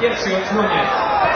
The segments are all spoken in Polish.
Gerçi yönetmen yani.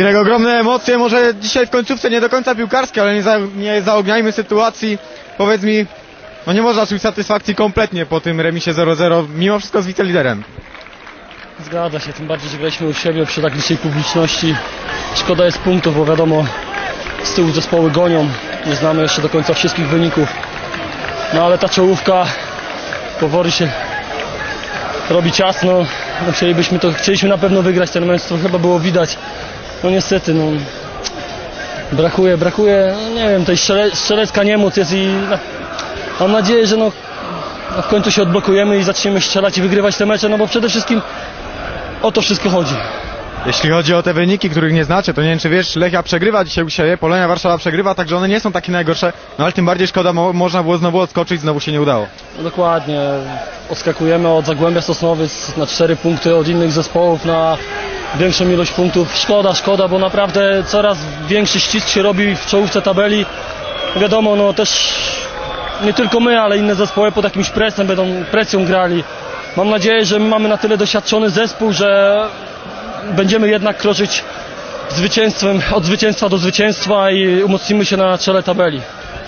Irek, ogromne emocje, może dzisiaj w końcówce nie do końca piłkarskie, ale nie, za, nie zaogniajmy sytuacji. Powiedz mi, no nie można czuć satysfakcji kompletnie po tym remisie 0-0, mimo wszystko z wiceliderem. Zgadza się, tym bardziej, że graliśmy u siebie przy tak licznej publiczności. Szkoda jest punktów, bo wiadomo, z tyłu zespoły gonią. Nie znamy jeszcze do końca wszystkich wyników. No ale ta czołówka powoli się robi ciasno. No, chcielibyśmy to, chcieliśmy na pewno wygrać ten mecz, to chyba było widać. No niestety, no brakuje, brakuje, no, nie wiem, tej szczele, strzelecka niemoc jest i na, mam nadzieję, że no, no w końcu się odblokujemy i zaczniemy strzelać i wygrywać te mecze, no bo przede wszystkim o to wszystko chodzi. Jeśli chodzi o te wyniki, których nie znacie, to nie wiem czy wiesz, Lechia przegrywa dzisiaj u siebie, Polonia Warszawa przegrywa, także one nie są takie najgorsze, no ale tym bardziej szkoda, mo można było znowu odskoczyć, znowu się nie udało. No dokładnie. Odskakujemy od Zagłębia Sosnowiec na 4 punkty od innych zespołów na większą ilość punktów. Szkoda, szkoda, bo naprawdę coraz większy ścisk się robi w czołówce tabeli. Wiadomo, no też nie tylko my, ale inne zespoły pod jakimś presem będą presją grali. Mam nadzieję, że my mamy na tyle doświadczony zespół, że będziemy jednak kroczyć zwycięstwem, od zwycięstwa do zwycięstwa i umocnimy się na czele tabeli.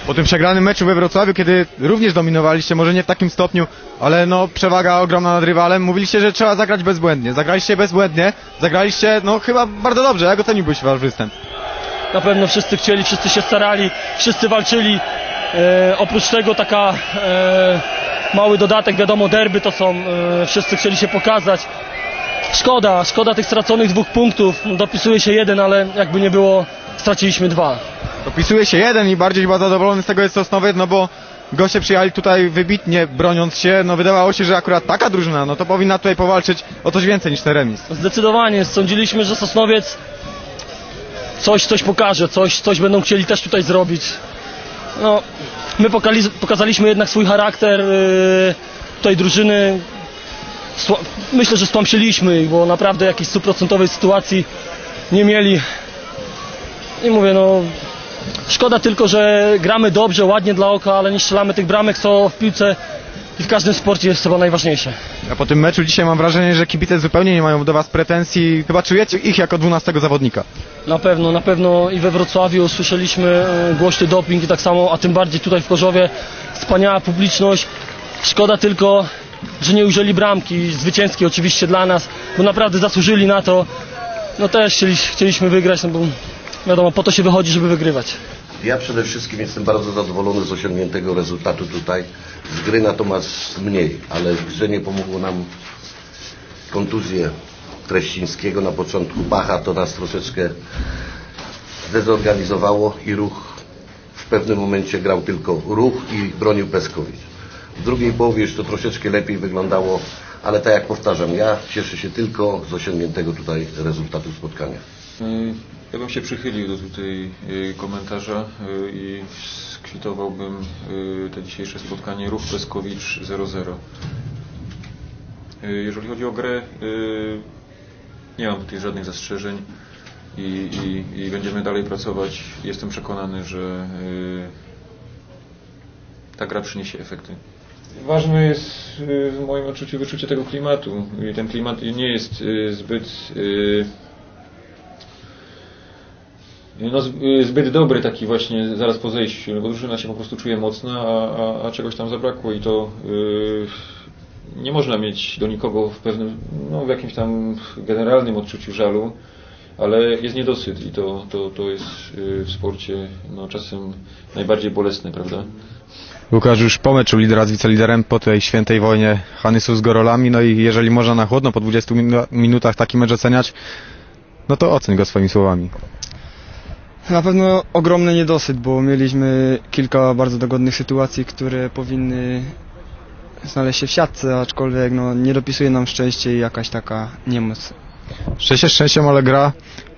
Po tym przegranym meczu we Wrocławiu, kiedy również dominowaliście, może nie w takim stopniu, ale no przewaga ogromna nad rywalem, mówiliście, że trzeba zagrać bezbłędnie. Zagraliście bezbłędnie, zagraliście no chyba bardzo dobrze. Jak oceniłbyś wasz występ? Na pewno wszyscy chcieli, wszyscy się starali, wszyscy walczyli. E, oprócz tego taka e, mały dodatek, wiadomo, derby to są, e, wszyscy chcieli się pokazać. Szkoda, szkoda tych straconych dwóch punktów. Dopisuje się jeden, ale jakby nie było, straciliśmy dwa. Dopisuje się jeden i bardziej chyba zadowolony z tego jest Sosnowiec, no bo goście przyjechali tutaj wybitnie broniąc się, no wydawało się, że akurat taka drużyna, no to powinna tutaj powalczyć o coś więcej niż ten remis. Zdecydowanie sądziliśmy, że Sosnowiec coś, coś pokaże, coś, coś będą chcieli też tutaj zrobić. No, my pokali, pokazaliśmy jednak swój charakter yy, tej drużyny. Myślę, że stłamszyliśmy bo naprawdę jakiejś stuprocentowej sytuacji nie mieli. I mówię, no szkoda tylko, że gramy dobrze, ładnie dla oka, ale nie strzelamy tych bramek, co w piłce i w każdym sporcie jest chyba najważniejsze. A po tym meczu dzisiaj mam wrażenie, że kibice zupełnie nie mają do was pretensji, chyba czujecie ich jako 12 zawodnika. Na pewno, na pewno i we Wrocławiu słyszeliśmy e, głośny doping i tak samo, a tym bardziej tutaj w Chorzowie wspaniała publiczność. Szkoda tylko, że nie użyli bramki zwycięskiej oczywiście dla nas, bo naprawdę zasłużyli na to. No też chcieli, chcieliśmy wygrać, no bo wiadomo, po to się wychodzi, żeby wygrywać. Ja przede wszystkim jestem bardzo zadowolony z osiągniętego rezultatu tutaj. Z gry natomiast mniej, ale w grze nie pomogło nam kontuzje Treścińskiego na początku Bacha, to nas troszeczkę zdezorganizowało i ruch w pewnym momencie grał tylko ruch i bronił Peskowicz. W drugiej połowie już to troszeczkę lepiej wyglądało, ale tak jak powtarzam, ja cieszę się tylko z osiągniętego tutaj rezultatu spotkania. Y, Ja bym się przychylił do tutaj y, komentarza y, i skwitowałbym y, to dzisiejsze spotkanie Ruch Peskowicz 0-0. Y, Jeżeli chodzi o grę, nie mam tutaj żadnych zastrzeżeń i, i, i będziemy dalej pracować. Jestem przekonany, że ta gra przyniesie efekty. Ważne jest w moim odczuciu wyczucie tego klimatu. Ten klimat nie jest zbyt no, y, zbyt dobry taki właśnie zaraz po zejściu, bo drużyna się po prostu czuje mocna, a, a, a czegoś tam zabrakło i to y, nie można mieć do nikogo w pewnym, no w jakimś tam generalnym odczuciu żalu, ale jest niedosyt i to, to, to jest y, w sporcie no, czasem najbardziej bolesne, prawda? Łukasz już po meczu lidera z wiceliderem, po tej świętej wojnie Hanysu z Gorolami, no i jeżeli można na chłodno po 20 minu- minutach taki mecz oceniać, no to oceń go swoimi słowami. Na pewno ogromny niedosyt, bo mieliśmy kilka bardzo dogodnych sytuacji, które powinny znaleźć się w siatce, aczkolwiek no, nie dopisuje nam szczęście i jakaś taka niemoc. Szczęście szczęściem, ale gra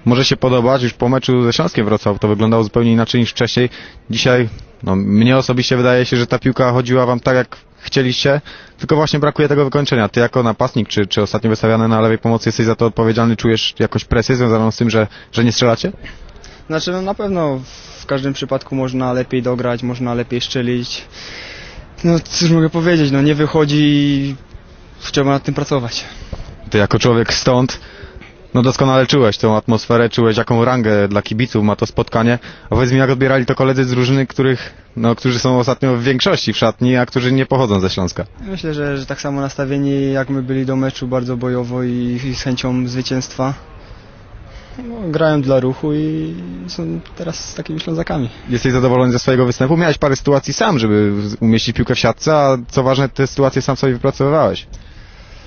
może się podobać. Już po meczu ze Śląskiem Wrocław to wyglądało zupełnie inaczej niż wcześniej. Dzisiaj, no mnie osobiście wydaje się, że ta piłka chodziła wam tak jak chcieliście, tylko właśnie brakuje tego wykończenia. Ty jako napastnik, czy, czy ostatnio wystawiany na lewej pomocy jesteś za to odpowiedzialny, czujesz jakąś presję związaną z tym, że, że nie strzelacie? Znaczy no, na pewno w każdym przypadku można lepiej dograć, można lepiej strzelić. No cóż mogę powiedzieć, no nie wychodzi i trzeba nad tym pracować. Ty jako człowiek stąd, no doskonale czułeś tą atmosferę, czułeś jaką rangę dla kibiców ma to spotkanie. A powiedz mi, jak odbierali to koledzy z drużyny, których, no, którzy są ostatnio w większości w szatni, a którzy nie pochodzą ze Śląska? Myślę, że, że tak samo nastawieni jak my byli do meczu, bardzo bojowo i, i z chęcią zwycięstwa. No, grają dla ruchu i są teraz z takimi Ślązakami. Jesteś zadowolony ze swojego występu? Miałeś parę sytuacji sam, żeby umieścić piłkę w siatce, a co ważne, te sytuacje sam sobie wypracowywałeś.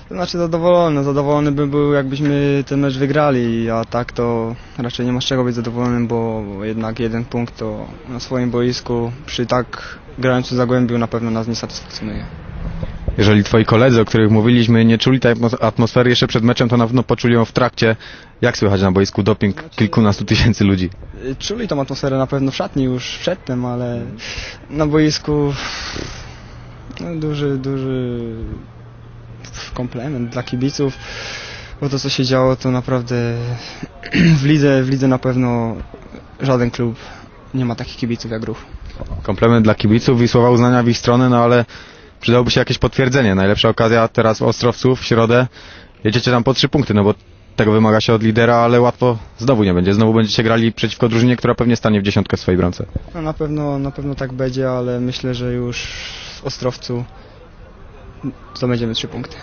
To znaczy zadowolony, zadowolony bym był jakbyśmy ten mecz wygrali, a tak to raczej nie ma z czego być zadowolonym, bo jednak jeden punkt to na swoim boisku przy tak grając w Zagłębiu na pewno nas nie satysfakcjonuje. Jeżeli twoi koledzy, o których mówiliśmy, nie czuli tej atmos- atmosfery jeszcze przed meczem, to na pewno poczuli ją w trakcie. Jak słychać na boisku doping kilkunastu tysięcy ludzi? Y, Czuli tą atmosferę na pewno w szatni już przedtem, ale na boisku no, duży, duży komplement dla kibiców, bo to co się działo to naprawdę w lidze, w lidze na pewno żaden klub nie ma takich kibiców jak Ruch. Komplement dla kibiców i słowa uznania w ich stronę, no ale przydałoby się jakieś potwierdzenie. Najlepsza okazja teraz w Ostrowcu w środę. Jedziecie tam po trzy punkty, no bo tego wymaga się od lidera, ale łatwo znowu nie będzie. Znowu będziecie grali przeciwko drużynie, która pewnie stanie w dziesiątkę w swojej bramce. No, na pewno, na pewno tak będzie, ale myślę, że już w Ostrowcu zdobędziemy trzy punkty.